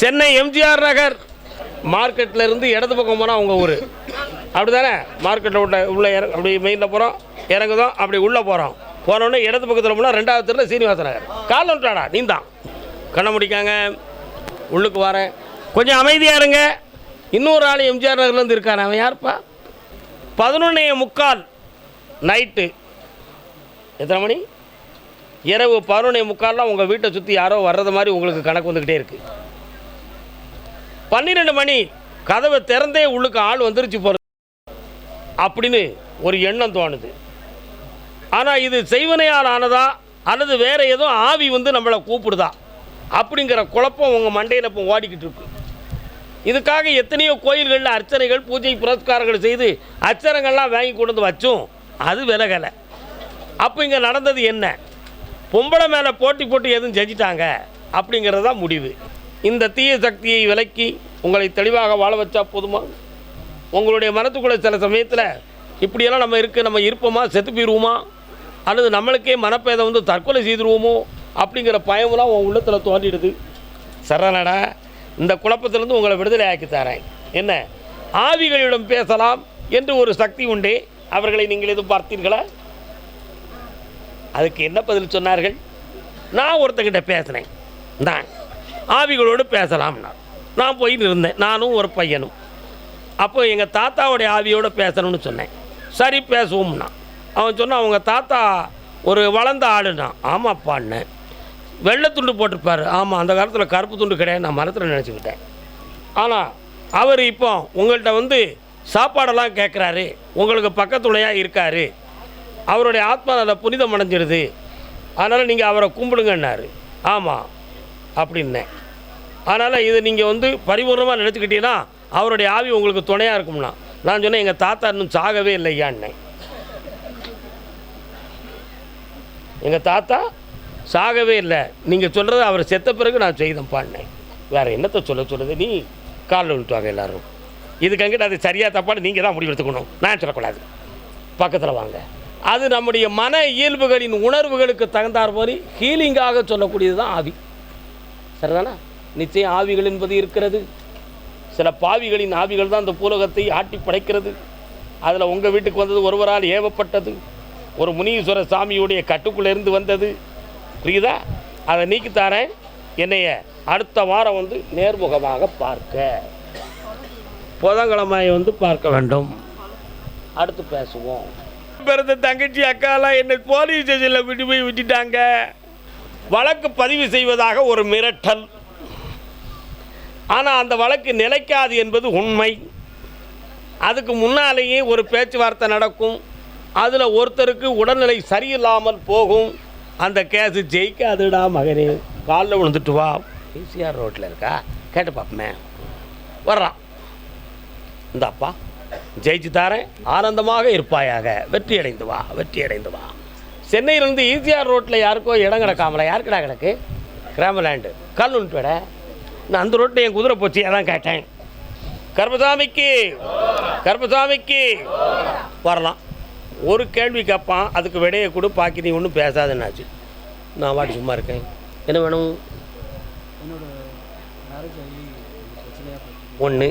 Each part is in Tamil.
சென்னை எம்ஜிஆர் நகர் மார்க்கெட்டில் இருந்து இடது பக்கம் போனால் உங்கள் ஊர். அப்படி தானே மார்க்கெட்டில் உள்ள உள்ளே இறங்க அப்படி மெயினில் போகிறோம் இறங்குதோம் அப்படி உள்ளே போகிறோம் போனோடனே இடது பக்கத்தில் போனால் ரெண்டாவது தெருவில் சீனிவாச நகர். கால் விட்டாடா நீ தான் கண்ணை முடிக்காங்க உள்ளுக்கு வரேன் கொஞ்சம் அமைதியாக இருங்க. இன்னொரு ஆள் எம்ஜிஆர் நகர்லேருந்து இருக்காரு அவன் யார்ப்பா? பதினொன்னே முக்கால் நைட்டு. எத்தனை மணி? இரவு பதினொன்னே முக்கால்லாம் உங்கள் வீட்டை சுற்றி யாரோ வர்றது மாதிரி உங்களுக்கு கணக்கு வந்துக்கிட்டே இருக்குது பன்னிரெண்டு மணி கதவை திறந்தே உள்ளுக்கு ஆள் வந்துருச்சு போகிறது அப்படின்னு ஒரு எண்ணம் தோணுது. ஆனால் இது செய்வனையால் ஆனதா? அல்லது வேறு ஏதோ ஆவி வந்து நம்மளை கூப்பிடுதா? அப்படிங்கிற குழப்பம் உங்கள் மண்டையில் இப்போ ஓடிக்கிட்டு இருக்கு. இதுக்காக எத்தனையோ கோயில்களில் அர்ச்சனைகள் பூஜை புரஸ்காரங்கள் செய்து அச்சரங்கள்லாம் வாங்கி கொண்டு வந்து வச்சும். அது விலகலை. அப்போ இங்கே நடந்தது என்ன? பொம்பளை மேலே போட்டி போட்டு எதுவும் செஞ்சிட்டாங்க அப்படிங்கிறது தான் முடிவு. இந்த தீய சக்தியை விலக்கி உங்களை தெளிவாக வாழ வச்சா போதுமா? உங்களுடைய மனத்துக்குள்ளே சில சமயத்தில் இப்படியெல்லாம் நம்ம இருக்குது நம்ம இருப்போமா? செத்து போயிடுவோமா அல்லது நம்மளுக்கே மனப்பேதம் வந்து தற்கொலை செய்திருவோமோ? அப்படிங்கிற பயமெல்லாம் உன் உள்ளத்தில் தோன்றிடுது. சரணடா இந்த குழப்பத்திலேருந்து உங்களை விடுதலை ஆக்கி தரேன். என்ன? ஆவிகளிடம் பேசலாம் என்று ஒரு சக்தி உண்டே. அவர்களை நீங்கள் எதுவும் பார்த்தீர்களா? அதுக்கு என்ன பதில் சொன்னார்கள்? நான் ஒருத்தங்கிட்ட பேசினேன். தான் ஆவிகளோடு பேசலாம்னா நான். போய் இருந்தேன். நானும் ஒரு பையனும். அப்போ எங்கள் தாத்தாவுடைய ஆவியோடு பேசணும்னு சொன்னேன். சரி பேசுவோம்னா அவன் சொன்னான் அவங்க தாத்தா ஒரு வளர்ந்த ஆளுனா ஆமாப்பான்னு வெள்ளை துண்டு போட்டிருப்பாரு. ஆமாம் அந்த காலத்தில் கருப்பு துண்டு கிடையாது நான் மரத்தில் நினச்சிக்கிட்டேன். ஆனால் அவர் இப்போ உங்கள்கிட்ட வந்து சாப்பாடெல்லாம் கேட்குறாரு உங்களுக்கு பக்கத்துணையாக இருக்கார். அவருடைய ஆத்மா அதில் புனிதம் அடைஞ்சிடுது அதனால் நீங்கள் அவரை கும்பிடுங்கன்னாரு. ஆமாம் அப்படின்னேன். அதனால் இது நீங்கள் வந்து பரிபூர்ணமாக நினச்சிக்கிட்டீங்கன்னா அவருடைய ஆவி உங்களுக்கு துணையாக இருக்கும்னா. நான் சொன்னேன் எங்கள் தாத்தா இன்னும் சாகவே இல்லையான்னேன் எங்கள் தாத்தா சாகவே இல்லை. நீங்கள் சொல்கிறது அவர் செத்த பிறகு நான் செய்தேன் பாடினேன் வேறு என்னத்தை சொல்ல சொல்கிறது நீ காலில் விட்டுவாங்க எல்லோரும். இதுக்கு அங்கிட்ட அது சரியாக தப்பான்னு நீங்கள் தான் முடிவெடுத்துக்கணும் நான் சொல்லக்கூடாது. பக்கத்தில் வாங்க. அது நம்முடைய மன இயல்புகளின் உணர்வுகளுக்கு தகுந்தார் மாதிரி ஹீலிங்காக சொல்லக்கூடியது தான் ஆவி. சரிதானா? நிச்சயம் ஆவிகள் என்பது இருக்கிறது. சில பாவிகளின் ஆவிகள் தான் இந்த பூலோகத்தை ஆட்டி படைக்கிறது. அதில் உங்கள் வீட்டுக்கு வந்தது ஒருவரால் ஏவப்பட்டது. ஒரு முனீஸ்வர சாமியுடைய கட்டுக்குள்ளே இருந்து வந்தது. புரியுதா? அதை நீக்கித்தாரேன் என்னைய அடுத்த வாரம் வந்து நேர்முகமாக பார்க்க. புதன்கிழமை வந்து பார்க்க வேண்டும். அடுத்து பேசுவோம். பிறந்த தங்கச்சி அக்காலாம் என்னை போலீஸ் ஸ்டேஷனில் விட்டு போய் விட்டுட்டாங்க. வழக்கு பதிவு செய்வதாக ஒரு மிரட்டல். ஆனால் அந்த வழக்கு நிலைக்காது என்பது உண்மை. அதுக்கு முன்னாலேயே ஒரு பேச்சுவார்த்தை நடக்கும். அதில் ஒருத்தருக்கு உடல்நிலை சரியில்லாமல் போகும். அந்த கேஸு ஜெயிக்காதுடா மகனே. காலில் விழுந்துட்டு வா. ஈசிஆர் ரோட்டில் இருக்கா? கேட்டு பார்ப்போமே வர்றான் இந்த அப்பா ஜெயிச்சு தாரேன். ஆனந்தமாக இருப்பாயாக. வெற்றி அடைந்து வா. வெற்றி அடைந்து வா. சென்னையிலேருந்து ஈசிஆர் ரோட்டில் யாருக்கோ இடம் கிடக்காமல? யாருக்குடா கிடக்கு? கிராமலேண்டு கல் விட. நான் அந்த ரோட்டில் என் குதிரை போச்சு அதான் கேட்டேன். கர்மசாமிக்கு கர்மசாமிக்கு. வரலாம். ஒரு கேள்வி கேட்பான் அதுக்கு விடையை கொடு பாக்கி நீ ஒன்றும் பேசாதுன்னாச்சு. நான் வாட்டி சும்மா இருக்கேன். என்ன வேணும்? ஒன்று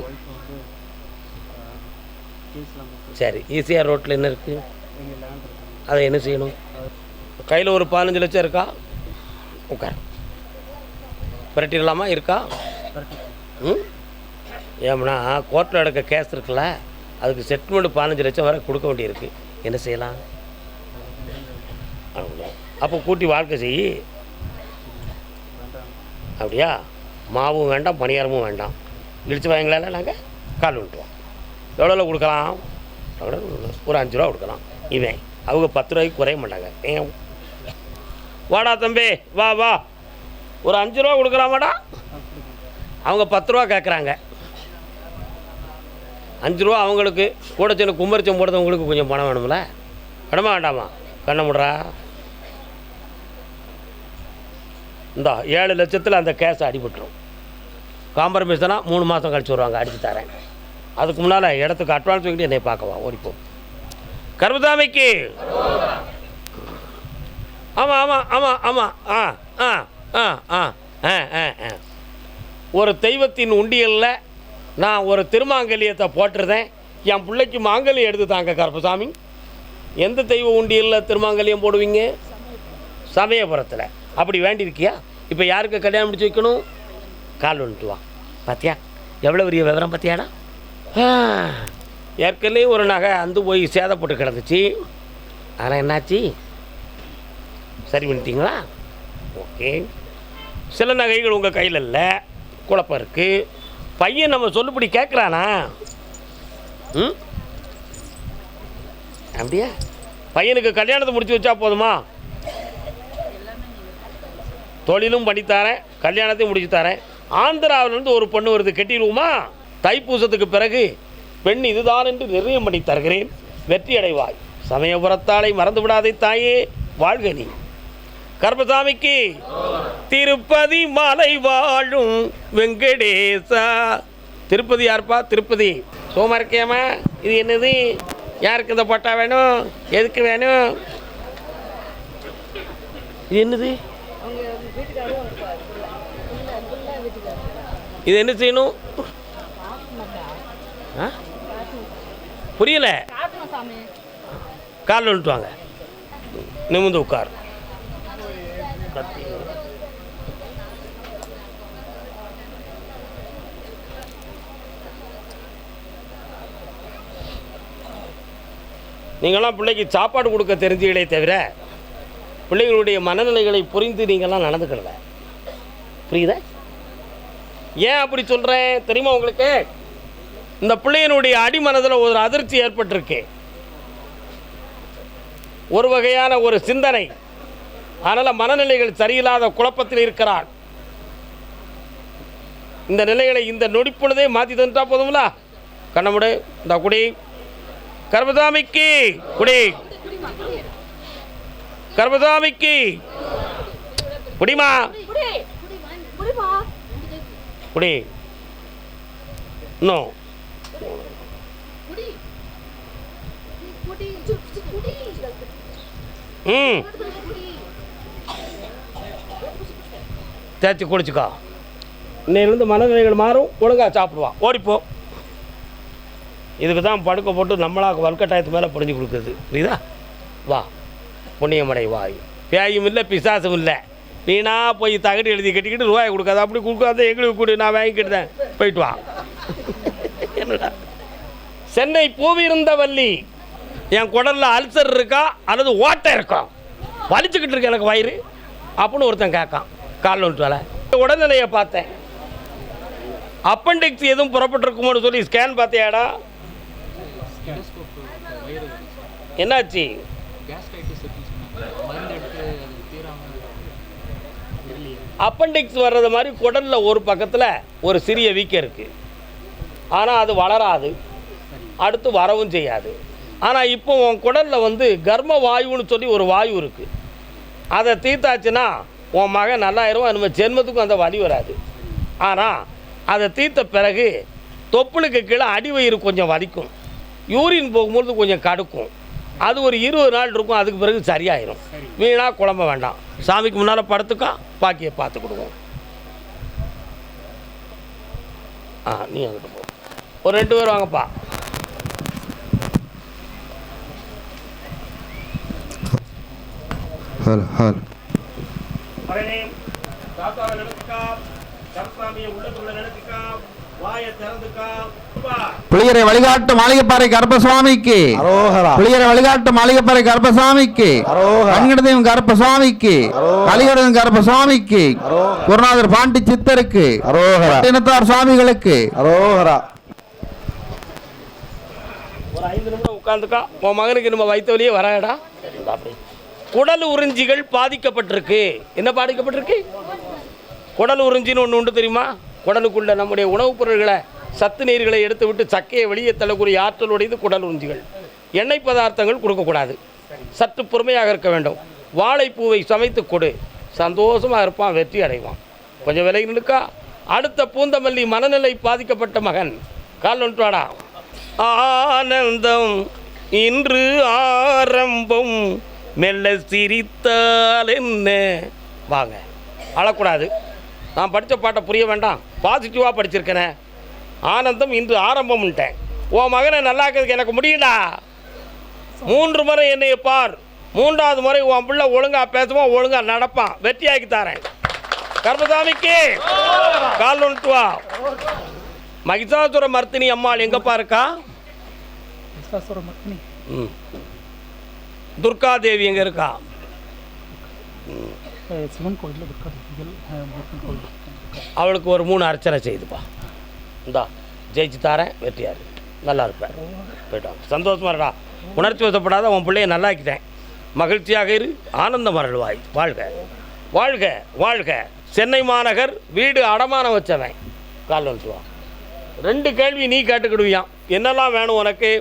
சரி ஈஸியாக ரோட்டில் என்ன இருக்குது அதை என்ன செய்யணும்? கையில் ஒரு பதினஞ்சு லட்சம் இருக்கா? உட்கார். புரட்டிடலாமா? இருக்கா? ம்? ஏம்னா கோர்ட்டில் நடக்க கேஸ் இருக்குல்ல அதுக்கு செட்டில்மெண்ட் பதினஞ்சு லட்சம் வரை கொடுக்க வேண்டியிருக்கு. என்ன செய்யலாம்? அப்போ கூட்டி வாழ்க்கை செய். அப்படியா? மாவும் வேண்டாம் பணியாரமும் வேண்டாம். இடித்து வாங்கலாம் நாங்கள் கால் விட்டுருவோம். எவ்வளோ கொடுக்கலாம்? எவ்வளோ கொடுக்கலாம்? ஒரு அஞ்சு ரூபா கொடுக்கலாம். இவன் அவங்க பத்து ரூபாய்க்கு குறைய மாட்டாங்க. ஏன்? வாடா தம்பி வா வா. ஒரு அஞ்சு ரூபா கொடுக்கலாமாடா? அவங்க பத்து ரூபா கேட்குறாங்க அஞ்சு ரூபா அவங்களுக்கு கூட சின்ன கும்பரிச்சம் போடுறவங்களுக்கு கொஞ்சம் பணம் வேணும்ல? வேணுமா வேண்டாமா? கண்ண முடுறா. இந்தா ஏழு லட்சத்தில் அந்த கேஸ் அடிபட்டுரும். காம்ப்ரமைஸ்னா மூணு மாதம் கழிச்சு வருவாங்க அடித்து தரேன். அதுக்கு முன்னால் இடத்துக்கு அட்வான்ஸ் வாங்கிட்டு என்னை பார்க்கவா? ஓடிப்போம் கர்மதாமிக்கு ஆமாம் ஆமாம் ஆமாம் ஆமாம் ஆ ஆ ஆ ஆ ஆ ஆ ஆ. ஒரு தெய்வத்தின் உண்டியலில் நான் ஒரு திருமாங்கல்யத்தை போட்டிருந்தேன். என் பிள்ளைக்கு மாங்கல்யம் எடுத்து தாங்க கருப்பசாமி. எந்த தெய்வ உண்டியலில் திருமாங்கல்யம் போடுவீங்க? சமயபுரத்தில். அப்படி வேண்டியிருக்கியா? இப்போ யாருக்கு கல்யாணம் முடிச்சு வைக்கணும்? கால் வந்துட்டு வா. பார்த்தியா எவ்வளோ பெரிய விவரம் பார்த்தியாடா ஏற்கனவே ஒரு நகை அந்து போய் சேதப்பட்டு கிடந்துச்சு. ஆனால் என்னாச்சு? சரி பண்ணிட்டீங்களா ஓகே. சில நகைகள் உங்கள் கையில் இல்லை. குழப்பம் இருக்குது பையன் நம்ம சொல்லுபடி கேட்குறானா ம்? அப்படியா? பையனுக்கு கல்யாணத்தை முடிச்சு வச்சா போதுமா? தொழிலும் பண்ணித்தாரேன் கல்யாணத்தையும் முடிச்சு தரேன். ஆந்திராவிலேருந்து ஒரு பொண்ணு வருது கட்டிடுவோமா? தைப்பூசத்துக்கு பிறகு பெண் இதுதான் என்று நிர்ணயம் பண்ணி தருகிறேன். வெற்றி அடைவாய் சமயபுரத்தாலை மறந்து விடாதே தாயே வாழ்க நீ. கர்மசாமிக்கு திருப்பதி மலை வாழும் வெங்கடேசா. திருப்பதி யாருப்பா? திருப்பதி. சோமா இது என்னது? யாருக்கு இந்த பட்டா வேணும்? எதுக்கு வேணும்? இது என்னது? இது என்ன செய்யணும்? புரியல. வந்துட்டு வாங்க. நிமிந்து உட்கார். நீங்களாம் பிள்ளைக்கு சாப்பாடு கொடுக்க தெரிஞ்சீங்களே தவிர பிள்ளைகளுடைய மனநிலைகளை புரிந்து நீங்கள்லாம் நடந்துக்கிறத புரியுதா? ஏன் அப்படி சொல்கிறேன் தெரியுமா உங்களுக்கு? இந்த பிள்ளையினுடைய அடிமனதில் ஒரு அதிர்ச்சி ஏற்பட்டிருக்கு. ஒரு வகையான ஒரு சிந்தனை. அதனால் மனநிலைகள் சரியில்லாத குழப்பத்தில் இருக்கிறான் இந்த நிலைகளை இந்த நொடிப்பொழுதே மாற்றி தந்துட்டா போதுங்களா கண்ணமுடு இந்த குடி. கர்மசாமிக்கு குடி. கர்மசாமிக்கு குடிமா. குடி. இன்னும். ம். தேய்ச்சி குடிச்சுக்கோ. இன்னையிலேருந்து மனநிலைகள் மாறும். ஒழுங்காக சாப்பிடுவான் ஓடிப்போ. இதுக்கு தான் படுக்க போட்டு நம்மளாக வல்கட்டாயத்து மேலே புரிஞ்சு கொடுக்குது புரியுதா? வா. புண்ணியமடை வாய் பேயும் இல்லை பிசாசும் இல்லை. நீனா போய் தகடு எழுதி கட்டிக்கிட்டு ரூபாய் கொடுக்காத. அப்படி கொடுக்காத எங்களுக்கு கொடு நான் வாங்கிக்கிட்டேன் போயிட்டு வா. என்னடா? சென்னை பூவிருந்த வள்ளி என் குடலில் அல்சர் இருக்கா? அல்லது ஓட்டை இருக்கா? வலிச்சுக்கிட்டு இருக்கு எனக்கு வயிறு. அப்படின்னு ஒருத்தன் கேட்கான். காலில் வந்துட்டு வேலை. உடல்நிலையை பார்த்தேன். அப்பண்டிக்ஸ் எதுவும் புறப்பட்டிருக்குமோன்னு சொல்லி ஸ்கேன் பார்த்தேடா என்னாச்சு? அப்பண்டிக்ஸ் வர்றது மாதிரி குடலில் ஒரு பக்கத்தில் ஒரு சிறிய வீக்கம் இருக்குது ஆனால் அது வளராது. அடுத்து வரவும் செய்யாது. ஆனால் இப்போ உன் குடலில் வந்து கர்ம வாயுன்னு சொல்லி ஒரு வாயு இருக்குது அதை தீர்த்தாச்சுன்னா உன் மகன் நல்லாயிரும் நம்ம ஜென்மத்துக்கும் அந்த வலி வராது. ஆனால் அதை தீர்த்த பிறகு தொப்புளுக்கு கீழே அடி வயிறு கொஞ்சம் வலிக்கும். யூரின் போகும்போது கொஞ்சம் கடுக்கும். அது ஒரு இருபது நாள் இருக்கும் அதுக்கு பிறகு சரியாயிரும். வீணாக குழம்ப வேண்டாம். சாமிக்கு முன்னால் படுத்துக்கா பாக்கியை பார்த்துக்கிடுவோம் ஆ நீ அங்கிட்டு போ. ஒரு ரெண்டு பேர் வாங்கப்பா. Hello hello. தாத்தாவை கருசாமியை உள்ளுக்குள்ள நினைச்சுக்கா வாயை திறந்துக்கா. புளியரை வழிகாட்டு மாளிகைப்பாறை கருப்பசுவாமிக்கு புளியரை வழிகாட்டு மாளிகைப்பாறை கருப்பசாமிக்கு. கண்கடதையும் கருப்பசாமிக்கு. கலிகடதும் கருப்பசாமிக்கு. குருநாதர் பாண்டி சித்தருக்கு. இனத்தார் சுவாமிகளுக்கு ஒரு ஐந்து நிமிடம் உட்காந்துக்கா உன் மகனுக்கு நம்ம வைத்த வழியே வராடா குடல் உறிஞ்சிகள் பாதிக்கப்பட்டிருக்கு. என்ன பாதிக்கப்பட்டிருக்கு? குடல் உறிஞ்சின்னு ஒன்று உண்டு தெரியுமா? குடலுக்குள்ள நம்முடைய உணவுப் பொருள்களை சத்து நீர்களை எடுத்துவிட்டு சக்கையை வெளியே தள்ளக்கூடிய ஆற்றல் உடையது குடல் உறிஞ்சிகள். எண்ணெய் பதார்த்தங்கள் கொடுக்கக்கூடாது. சற்று பொறுமையாக இருக்க வேண்டும். வாழைப்பூவை சமைத்து கொடு. சந்தோஷமாக இருப்பான் வெற்றி அடைவான். கொஞ்சம் விலகி நிற்கா அடுத்த பூந்தமல்லி மனநிலை பாதிக்கப்பட்ட மகன். கால் வந்துட்டு வாடா. ஆனந்தம் இன்று ஆரம்பம். மெல்ல சிரித்தால் என்ன? வாங்க. அழக்கூடாது. நான் படித்த பாட்டை புரிய வேண்டாம். பாசிட்டிவாக படிச்சிருக்கேனே. ஆனந்தம் இன்று ஆரம்பம்ன்ட்டேன். உன் மகனை நல்லாக்கிறதுக்கு எனக்கு முடியும்டா? மூன்று முறை என்னை பார். மூன்றாவது முறை உன் பிள்ளை ஒழுங்கா பேசுவான் ஒழுங்கா நடப்பான் வெற்றியாக்கி தரேன். கர்மசாமிக்கு கால் ஒன்று வா. மகிஷாசுர மர்த்தினி அம்மாள் எங்கப்பா இருக்கா? ம். துர்காதேவி எங்கே இருக்கா? சிவன் துர்கா கோயில் அவளுக்கு ஒரு மூணு அர்ச்சனை செய்துப்பா. இந்தா ஜெயிச்சு தாரேன் வெற்றியாரு நல்லா இருப்பேன் போயிட்டான் சந்தோஷமாக இருடா. உணர்ச்சி வசப்படாத உன் பிள்ளைய நல்லாக்கிட்டேன். மகிழ்ச்சியாக இரு ஆனந்தம் அருள்வாய் வாழ்க. வாழ்க வாழ்க. சென்னை மாநகர் வீடு அடமானம் வச்சவன். கால் வந்துட்டு ரெண்டு கேள்வி நீ கேட்டுக்கிடுவியான் என்னெல்லாம் வேணும் உனக்கு?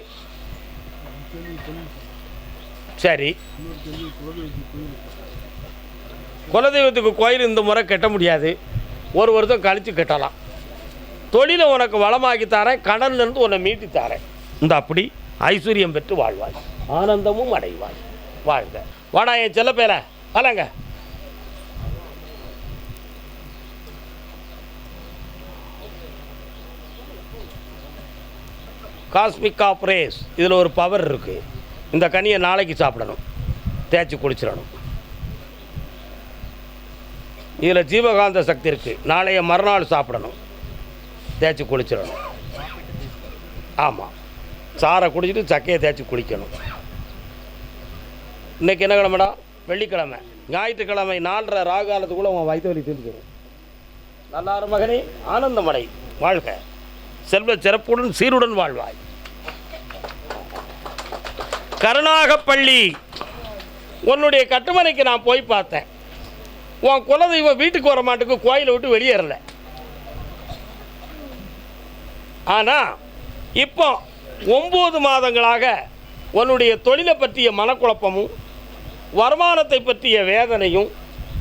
சரி. குலதெய்வத்துக்கு கோயில் இந்த முறை கட்ட முடியாது. ஒரு வருஷம் கழித்து கட்டலாம். தொழிலை உனக்கு வளமாக்கி தரேன் கடன்லேருந்து உன்னை மீட்டி தரேன். இந்த அப்படி ஐஸ்வர்யம் பெற்று வாழ்வாய். ஆனந்தமும் அடைவாய். வாழ்க. வாடா என் செல்ல பேர வலங்க காஸ்மிக் ஆப்ரேஸ் இதில் ஒரு பவர் இருக்குது இந்த கனியை நாளைக்கு சாப்பிடணும். தேய்ச்சி குளிச்சிடணும். இதில் ஜீவகாந்த சக்தி இருக்குது நாளைய மறுநாள் சாப்பிடணும். தேய்ச்சி குளிச்சிடணும். ஆமாம் சாரை குடிச்சிட்டு சக்கையை தேய்ச்சி குளிக்கணும். இன்னைக்கு என்ன கிழமைடா? வெள்ளிக்கிழமை. ஞாயிற்றுக்கிழமை நாலரை ராகாலத்துக்குள்ளே உன் வயிற்று வலி தெரிஞ்சிடும் நல்லாறு மகனே ஆனந்தமடை. வாழ்க. செல்வ சிறப்புடன் சீருடன் வாழ்வாய். கருணாகப்பள்ளி. உன்னுடைய கட்டுமனைக்கு நான் போய் பார்த்தேன். உன் குலதெய்வம் வீட்டுக்கு வர மாட்டுக்கு கோயிலை விட்டு வெளியேறல. ஆனால் இப்போ ஒம்பது மாதங்களாக உன்னுடைய தொழிலை பற்றிய மனக்குழப்பமும் வருமானத்தை பற்றிய வேதனையும்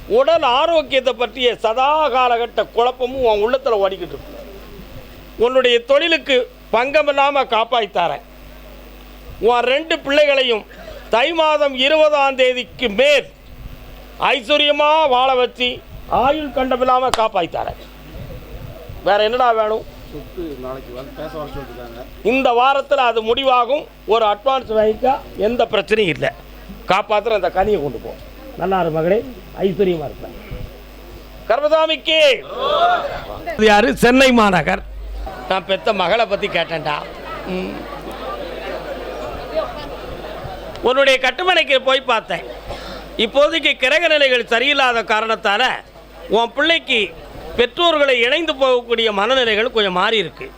உடல் ஆரோக்கியத்தை பற்றிய சதா காலகட்ட குழப்பமும் உன் உள்ளத்தில் ஓடிக்கிட்டு இருக்கும் உன்னுடைய தொழிலுக்கு பங்கமில்லாமல் காப்பாய்த்தாரேன் உன் ரெண்டு பிள்ளைகளையும் தை மாதம் இருபதாம் தேதிக்கு மேல் ஐஸ்வர்யமாக வாழ வச்சு ஆயுள் கண்டமில்லாமல் காப்பாய்த்தாரேன் வேறு என்னடா வேணும்? இந்த வாரத்தில் அது முடிவாகும். ஒரு அட்வான்ஸ் வாங்கிக்கா எந்த பிரச்சனையும் இல்லை. காப்பாற்றுற அந்த கனியை கொண்டு போ. நல்லா இரு மகளே ஐஸ்வர்யமாக இருப்பேன் கர்மசாமிக்கு! யாரு? சென்னை மாநகர். நான் பெத்த மகளை பற்றி கேட்டேன்டா. ம். உன்னுடைய கட்டுமனைக்கு போய் பார்த்தேன். இப்போதைக்கு கிரக நிலைகள் சரியில்லாத காரணத்தால் உன் பிள்ளைக்கு பெற்றோர்களை இணைந்து போகக்கூடிய மனநிலைகள் கொஞ்சம் மாறி இருக்கு.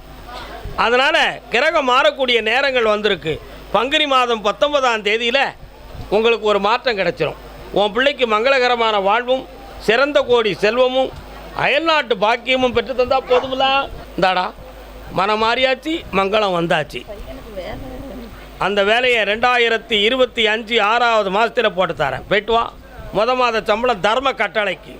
அதனால் கிரகம் மாறக்கூடிய நேரங்கள் வந்திருக்கு. பங்குனி மாதம் பத்தொன்பதாம் தேதியில் உங்களுக்கு ஒரு மாற்றம் கிடைச்சிரும். உன் பிள்ளைக்கு மங்களகரமான வாழ்வும் சிறந்த கோடி செல்வமும் அயல்நாட்டு பாக்கியமும் பெற்று தந்தால் போதுமில்ல. இந்தாடா மனம் மாறியாச்சு மங்களம் வந்தாச்சு. அந்த வேலையை ரெண்டாயிரத்தி இருபத்தி அஞ்சு ஆறாவது மாதத்தில் போட்டு தரேன். போயிட்டு வா. முத மாத சம்பளம் தர்ம கட்டளைக்கு.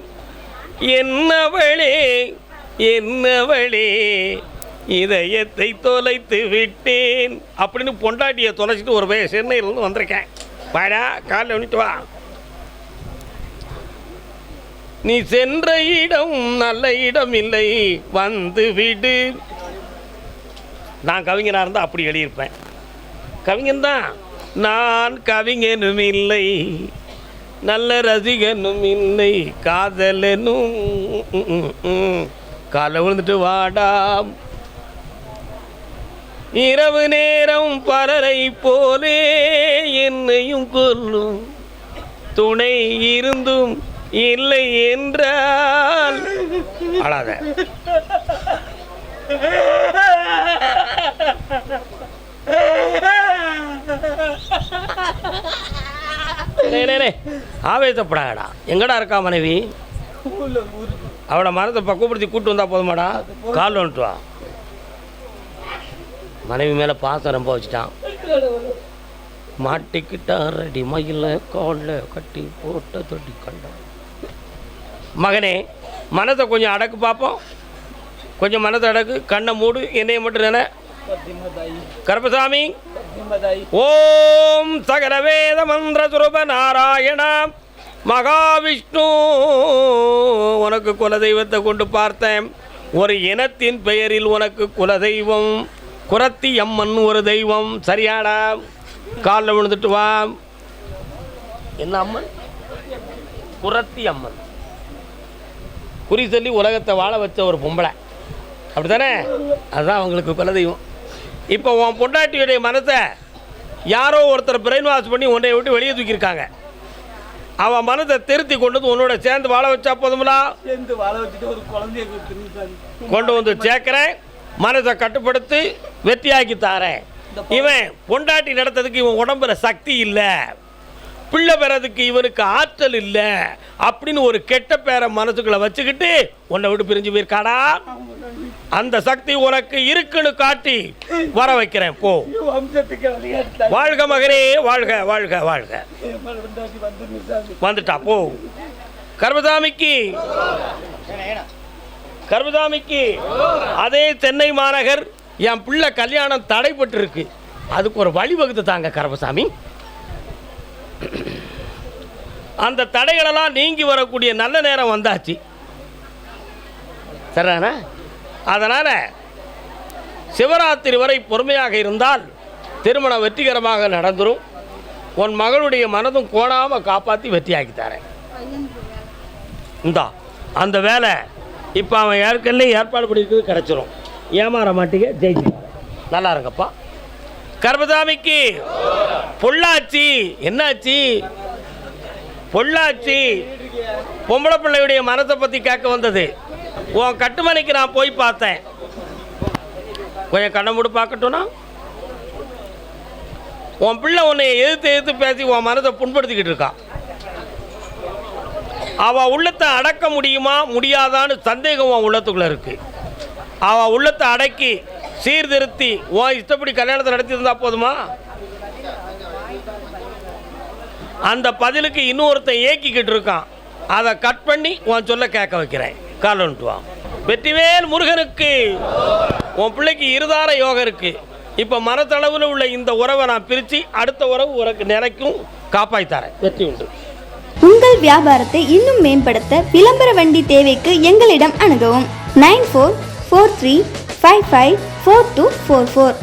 என்னவளே என்னவளே இதயத்தை தொலைத்து விட்டேன். அப்படின்னு பொண்டாட்டியை தொலைச்சிட்டு ஒரு பையன் சென்னையிலேருந்து வந்திருக்கேன். வாடா காலைல வந்துட்டு வா. நீ சென்ற இடம் நல்ல இடம் இல்லை வந்து விடு. நான் கவிஞனாக இருந்தால் அப்படி எழுதியிருப்பேன். கவிஞன் தான். நான் கவிஞனும் இல்லை நல்ல ரசிகனும் இல்லை காதலனும். காலை விழுந்துட்டு வாடா இரவு நேரம் பலரை போலே என்னையும் கொல்லும். துணை இருந்தும் இல்லை என்றால். அழாத. டேய், ஆவேசப்படாதடா. எங்கடா இருக்கா மனைவி? அவளை மரத்தை பக்குவப்படுத்தி கூட்டு வந்தா போதுமாடா. கால் வந்துட்டு வா. மனைவி மேலே பாசம் ரொம்ப வச்சுட்டான். மாட்டிக்கிட்டான் ரெடி மயில காலில் கட்டி போட்ட தொட்டி கண்டான். மகனே மனதை கொஞ்சம் அடக்கு பார்ப்போம் கொஞ்சம் மனதை அடக்கு கண்ணை மூடு என்னைய மட்டும் நினை. கருப்பசாமி. ஓம் சகலவேத மந்திர சுரூப நாராயண மகாவிஷ்ணு. உனக்கு குலதெய்வத்தை கொண்டு பார்த்தேன். ஒரு இனத்தின் பெயரில் உனக்கு குலதெய்வம். குரத்தி அம்மன் ஒரு தெய்வம். சரியாடா. காலில் விழுந்துட்டு வா. என்ன அம்மன்? குரத்தி அம்மன் குறி சொல்லி உலகத்தை வாழ வச்ச ஒரு பொம்பளை. அப்படிதானே அதுதான் அவங்களுக்கு குலதெய்வம். இப்போ உன் பொண்டாட்டியுடைய மனத்தை யாரோ ஒருத்தர் பிரெயின் வாஷ் பண்ணி உன்னை விட்டு வெளியே தூக்கியிருக்காங்க. அவன் மனதை திருத்தி கொண்டு வந்து உன்னோட சேர்ந்து வாழ வச்சா போதுங்களா சேர்ந்து வாழ வச்சுட்டு ஒரு குழந்தைய கொண்டு வந்து சேர்க்கிறேன் மனதை கட்டுப்படுத்தி வெற்றியாக்கி தாரேன். இவன் பொண்டாட்டி நடத்ததுக்கு இவன் உடம்புல சக்தி இல்லை. பிள்ளை பெறதுக்கு இவனுக்கு ஆற்றல் இல்லை. அப்படின்னு ஒரு கெட்ட பேரை மனசுக்குள்ள வச்சுக்கிட்டு உன்னை விட்டு பிரிஞ்சு போயிருக்காடா? அந்த சக்தி உனக்கு இருக்குன்னு காட்டி வர வைக்கிறேன் போ. வாழ்க மகனே வாழ்க வாழ்க வாழ்க. வந்துட்டா போ. கர்மசாமிக்கு கர்மசாமிக்கு அதே சென்னை மாநகர் என் பிள்ளை கல்யாணம் தடைப்பட்டு இருக்கு அதுக்கு ஒரு வழிவகுத்து தாங்க கர்மசாமி. அந்த தடைகளெல்லாம் நீங்கி வரக்கூடிய நல்ல நேரம் வந்தாச்சு. சரிதானே? அதனால் சிவராத்திரி வரை பொறுமையாக இருந்தால் திருமணம் வெற்றிகரமாக நடந்துடும் உன் மகளுடைய மனதும் கோணாமல் காப்பாற்றி வெற்றியாக்கி தரேன். இந்தா அந்த வேலை இப்போ அவன் ஏற்கனவே ஏற்பாடு பண்ணியிருக்கிறது கிடச்சிரும். ஏமாற மாட்டீங்க ஜெயிச்சு நல்லா இருங்கப்பா. கர்மசாமிக்கு பொள்ளாச்சி என்னாச்சு? பொள்ளாச்சி பொம்பளை பிள்ளையுடைய மனத்தை பற்றி கேட்க வந்தது. உன் கட்டுமனைக்கு நான் போய் பார்த்தேன். கொஞ்சம் கண்ணை மூடு பார்க்கட்டும்னா? உன் பிள்ளை உன்னை எதிர்த்து எதிர்த்து பேசி உன் மனதை புண்படுத்திக்கிட்டு இருக்கான் அவள் உள்ளத்தை அடக்க முடியுமா? முடியாதான்னு சந்தேகம் உன் உள்ளத்துக்குள்ளே இருக்கு. அவள் உள்ளத்தை அடக்கி சீர்திருத்தி உன் இஷ்டப்படி கல்யாணத்தை நடத்தியிருந்தா போதுமா? அந்த பதிலுக்கு இன்னொருத்தன் ஏக்கிக்கிட்டு இருக்கான். அதை கட் பண்ணி உன் சொல்ல கேட்க வைக்கிறேன். காலன்ட்டு வா வெற்றிவேல் முருகனுக்கு உன் பிள்ளைக்கு இருதார யோகம் இருக்குது இப்போ மரத்தளவில் உள்ள இந்த உறவை நான் பிரித்து அடுத்த உறவு உனக்கு நினைக்கும் காப்பாய்த்தாரேன் வெற்றி உண்டு. உங்கள் வியாபாரத்தை இன்னும் மேம்படுத்த விளம்பர வண்டி தேவைக்கு எங்களிடம் அணுகவும். Nine four four three five five four two four four.